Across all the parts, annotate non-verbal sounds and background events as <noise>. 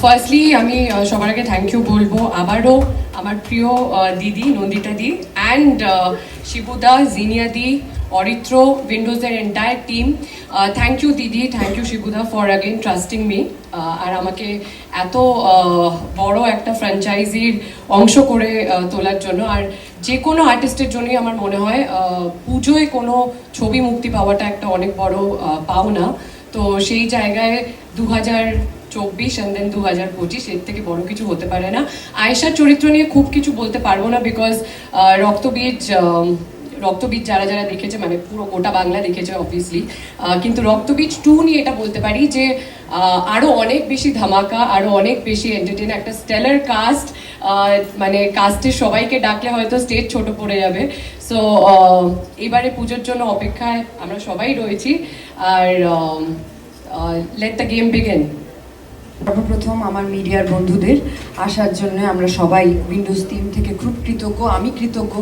Firstly আমি সবার আগে থ্যাংক ইউ বলব আবারও আমার প্রিয় দিদি, নন্দিতা দি অ্যান্ড শিবুদা, জিনিয়া দি, অরিত্র উইন্ডোজের এন্টায়ার টিম থ্যাংক ইউ দিদি থ্যাংক ইউ শিবুদা ফর অ্যাগেন ট্রাস্টিং মি আর আমাকে এত বড় একটা ফ্র্যাঞ্চাইজির অংশ করে তোলার জন্য। আর যে কোনো আর্টিস্টের জন্যই আমার মনে হয় পুজোয় কোনো ছবি মুক্তি পাওয়াটা একটা অনেক বড় পাওনা। তো সেই জায়গায় দু হাজার চব্বিশ অ্যান্ড দেন দু হাজার পঁচিশ এর থেকে বড় কিছু হতে পারে না। আয়েশার চরিত্র নিয়ে খুব কিছু বলতে পারব না বিকজ রক্তবীজ রক্তবীজ যারা যারা দেখেছে মানে পুরো গোটা বাংলা দেখেছে অবভিয়াসলি কিন্তু রক্তবীজ টু নিয়ে এটা বলতে পারি যে আহ, আরও অনেক বেশি ধামাকা আরও অনেক বেশি এন্টারটেন একটা স্টেলার কাস্ট মানে কাস্টের সবাইকে ডাকলে হয়তো স্টেজ ছোট পড়ে যাবে। সো এবারে পুজোর জন্য অপেক্ষায় আমরা সবাই রয়েছি। আর লেট দ্য গেম বিগেন সর্বপ্রথম আমার মিডিয়ার বন্ধুদের আসার জন্য আমরা সবাই উইন্ডোজ টিম থেকে খুব কৃতজ্ঞ, আমি কৃতজ্ঞ।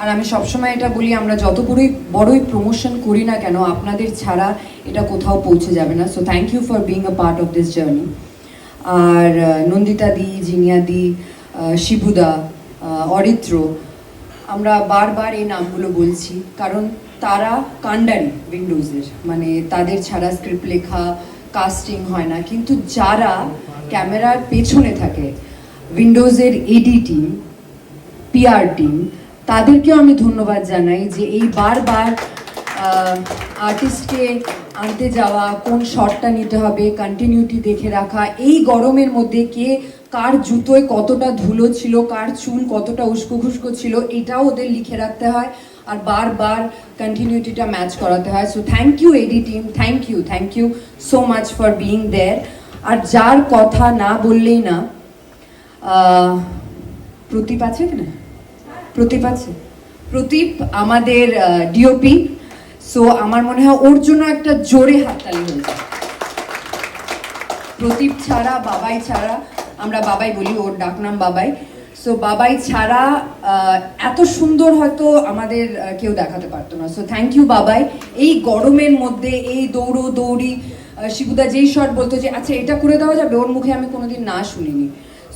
আর আমি সবসময় এটা বলি, আমরা যত বড়ই বড়ই প্রমোশন করি না কেন, আপনাদের ছাড়া এটা কোথাও পৌঁছে যাবে না। So thank you for being a part of this journey আর নন্দিতা দি, জিনিয়া দি শিবুদা অরিত্র, আমরা বারবার এই নামগুলো বলছি। কারণ তারা কাণ্ডারি উইন্ডোজের মানে তাদের ছাড়া স্ক্রিপ্ট লেখা কাস্টিং হয় না, কিন্তু যারা ক্যামেরার পেছনে থাকে উইন্ডোজের এডি টিম পিআর টিম তাদেরকেও আমি ধন্যবাদ জানাই যে এই বারবার আর্টিস্টকে আনতে যাওয়া, কোন শটটা নিতে হবে কন্টিনিউটি দেখে রাখা, এই গরমের মধ্যে কে কার জুতোয় কতটা ধুলো ছিল, কার চুল কতটা উস্কো খুস্কো ছিল, এটাও ওদের লিখে রাখতে হয় আর বারবার কন্টিনিউটিটা ম্যাচ করাতে হয়। So thank you AD team thank you thank you so much for being there আর যার কথা না বললেই না প্রদীপ আছে না প্রদীপ আছে। প্রদীপ আমাদের ডিওপি সো আমার মনে হয় ওর জন্য একটা জোরে হাততালি হয়ে যায় প্রদীপ ছাড়া, বাবাই ছাড়া আমরা বাবাই বলি, ওর ডাকনাম বাবাই। সো বাবাই ছাড়া এত সুন্দর হয়তো আমাদের কেউ দেখাতে পারতো না। সো থ্যাংক ইউ বাবাই। এই গরমের মধ্যে, এই দৌড়ো, দৌড়ি শিবুদা যেই শট বলতো যে আচ্ছা এটা করে দেওয়া যাবে? ওর মুখে আমি কোনোদিন না শুনিনি।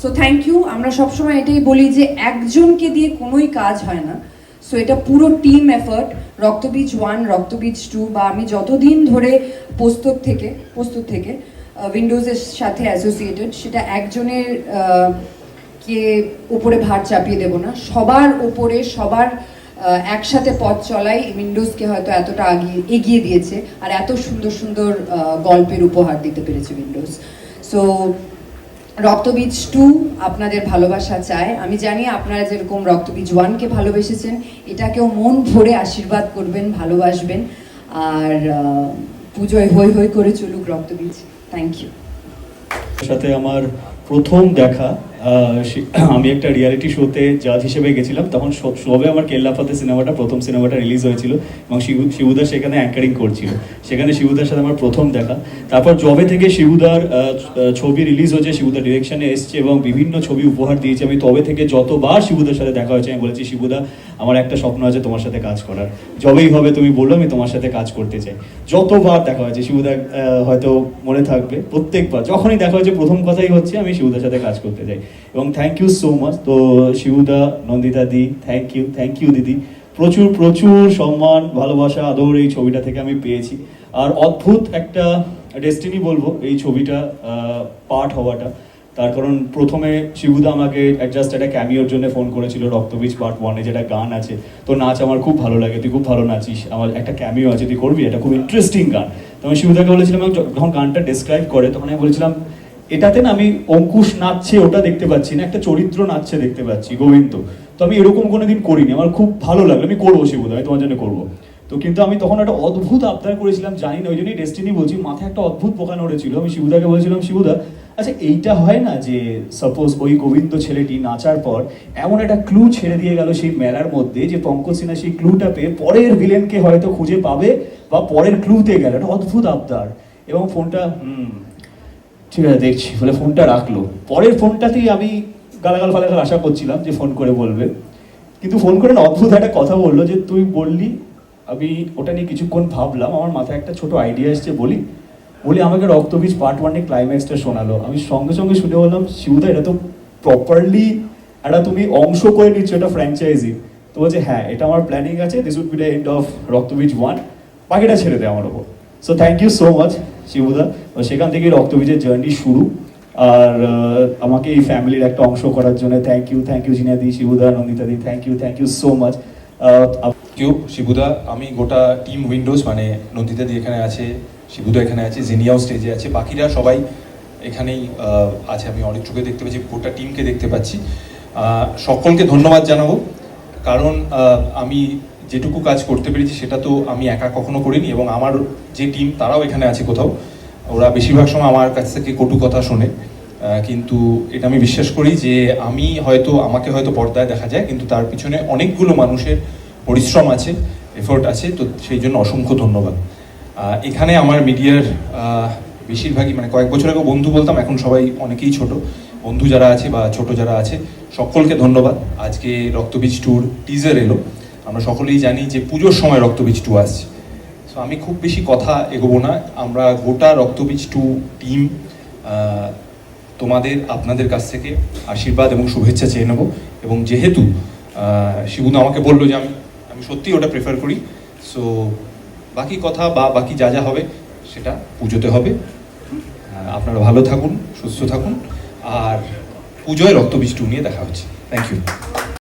সো থ্যাংক ইউ আমরা সবসময় এটাই বলি যে, একজনকে দিয়ে কোনোই কাজ হয় না। সো এটা পুরো team effort Raktabeej one Raktabeej two বা আমি যতদিন ধরে পোস্তর থেকে পোস্তর থেকে উইন্ডোজের সাথে অ্যাসোসিয়েটেড সেটা একজনের কে উপরে ভার চাপিয়ে দেব না, সবার উপরে, সবার একসাথে পথ চলাই উইন্ডোজকে হয়তো এতটা আগিয়ে, এগিয়ে দিয়েছে আর এত সুন্দর সুন্দর গল্পের উপহার দিতে পেরেছে উইন্ডোজ সো রক্তবীজ টু আপনাদের ভালোবাসা চায়। আমি জানি আপনারা যেরকম রক্তবীজ ওয়ানকে ভালোবেসেছেন, এটাকেও মন ভরে আশীর্বাদ করবেন, ভালোবাসবেন। আর পুজোয় হই হই করে চলুক রক্তবীজ। থ্যাংক ইউ সাথে আমার প্রথম দেখা <clears throat> আমি একটা রিয়ালিটি শোতে জাজ হিসেবে গেছিলাম, তখন সব- আমার কেল্লাফাতে সিনেমাটা, প্রথম সিনেমাটা রিলিজ হয়েছিল এবং শিবু- শিবুদা সেখানে অ্যাঙ্কারিং করছিল। সেখানে শিবুদার সাথে আমার প্রথম দেখা। তারপর জবে থেকে শিবুদার ছবি রিলিজ হয়েছে শিবুদার ডিরেকশনে এসছে এবং বিভিন্ন ছবি উপহার দিয়েছে। আমি তবে থেকে যতবার শিবুদার সাথে দেখা হয়েছে, আমি বলেছি শিবুদা আমার একটা স্বপ্ন আছে তোমার সাথে কাজ করার। যবেই হবে, তুমি বলল আমি তোমার সাথে কাজ করতে চাই। যতবার দেখা হয়েছে শিবুদা হয়তো মনে থাকবে, প্রত্যেকবার। যখনই দেখা হয়েছে, প্রথম কথাই হচ্ছে, আমি শিবুদার সাথে কাজ করতে চাই। এবং থ্যাংক ইউ সো মাচ তো শিবুদা Nandita di thank you thank you দিদি। প্রচুর প্রচুর সম্মান, ভালোবাসা, আদর এই ছবিটা থেকে আমি পেয়েছি। আর অদ্ভুত একটা ডেস্টিনি বলব এই ছবিটা পার্ট হওয়াটা। তার কারণ প্রথমে শিবুদা আমাকে জাস্ট একটা ক্যামিওর জন্য ফোন করেছিল রক্তবীজ পার্ট ওয়ানে যেটা গান আছে। তো নাচ আমার খুব ভালো লাগে, তুই খুব ভালো নাচিস। আমার একটা ক্যামিও আছে, তুই করবি? এটা খুব ইন্টারেস্টিং গান। তো আমি শিবুদাকে বলেছিলাম যখন গানটা ডেসক্রাইব করে, তখন আমি বলেছিলাম এটাতে না আমি অঙ্কুশ নাচছে, ওটা দেখতে পাচ্ছি না, একটা চরিত্র নাচছে দেখতে পাচ্ছি, গোবিন্দ। তো আমি এরকম কোনো দিন করিনি, আমার খুব ভালো লাগল, আমি করব শিবুদা আমি তোমার জন্য করব। তো কিন্তু আমি তখন একটা অদ্ভুত আবদার করেছিলাম, জানি না, ওই জন্যই ডেস্টিনি বলছি, মাথায় একটা অদ্ভুত পোকা নড়েছিল আমি শিবুদাকে বলছিলাম, শিবুদা আচ্ছা এইটা হয় না যে সাপোজ ওই গোবিন্দ ছেলেটি নাচার পর এমন একটা ক্লু ছেড়ে দিয়ে গেল সেই মেলার মধ্যে যে পঙ্কজ সিনহা সেই ক্লুটা পেয়ে পরের ভিলেনকে হয়তো খুঁজে পাবে বা পরের ক্লুতে গেল, একটা অদ্ভুত আবদার। এবং ফোনটা হুম ঠিক আছে, দেখছি। বলে ফোনটা রাখল। পরের ফোনটাতেই আমি গালাগাল ফালাগাল আশা করছিলাম যে ফোন করে বলবে। কিন্তু ফোন করে না, অদ্ভুত একটা কথা বলল যে, তুই বললি, আমি ওটা নিয়ে কিছুক্ষণ ভাবলাম। আমার মাথায় একটা ছোট আইডিয়া এসছে বলি। বলি, আমাকে রক্তবীজ পার্ট ওয়ানের ক্লাইম্যাক্সটা শোনালো। আমি সঙ্গে সঙ্গে শুনে বললাম, শিবুদা, এটা তো প্রপারলি একটা তুমি অংশ করে নিচ্ছ এটা ফ্র্যাঞ্চাইজি তো বলছে হ্যাঁ এটা আমার প্ল্যানিং আছে। This would be the end of Raktabeej one বাকিটা ছেড়ে দেয় আমার ওপর। So thank you so much শিবুদা। সেখান থেকে রক্তবীজের জার্নি শুরু। আর আমাকে এই ফ্যামিলির একটা অংশ করার জন্য thank you thank you Zinia di শিবুদা Nandita di thank you thank you so much কেউ শিবুদা। আমি গোটা টিম উইন্ডোজ মানে নন্দিতা দি এখানে আছে, শিবুদা এখানে আছে, জিনিয়াও স্টেজে আছে। বাকিরা সবাই এখানেই আছে। আমি অনেক চোখে দেখতে পাচ্ছি, গোটা টিমকে দেখতে পাচ্ছি। সকলকে ধন্যবাদ জানাব। কারণ আমি যেটুকু কাজ করতে পেরেছি, সেটা তো আমি একা কখনো করিনি এবং আমার যে টিম তারাও এখানে আছে কোথাও। ওরা বেশিরভাগ সময় আমার কাছ থেকে কটু কথা শোনে। কিন্তু এটা আমি বিশ্বাস করি যে আমি হয়তো, আমাকে হয়তো পর্দায় দেখা যায়, কিন্তু তার পিছনে অনেকগুলো মানুষের পরিশ্রম আছে এফোর্ট আছে, তো সেই জন্য অসংখ্য ধন্যবাদ। এখানে আমার মিডিয়ার বেশিরভাগই মানে কয়েক বছর আগে বন্ধু বলতাম, এখন সবাই অনেকেই ছোট। বন্ধু যারা আছে বা ছোট যারা আছে, সকলকে ধন্যবাদ। আজকে রক্তবীজ ট্যুর টিজার এলো। আমরা সকলেই জানি যে পুজোর সময় রক্তবীজ টু আসছে। সো আমি খুব বেশি কথা এগোবো না। আমরা গোটা রক্তবীজ টু টিম তোমাদের, আপনাদের কাছ থেকে আশীর্বাদ এবং শুভেচ্ছা চেয়ে নেব। এবং যেহেতু শিবুদা আমাকে বলল যে আমি আমি সত্যি ওটা প্রেফার করি। সো বাকি কথা বা বাকি যা যা হবে সেটা পুজোতে হবে। আপনারা ভালো থাকুন, সুস্থ থাকুন। আর পুজোয় রক্তবীজ টু নিয়ে দেখা হচ্ছে। Thank you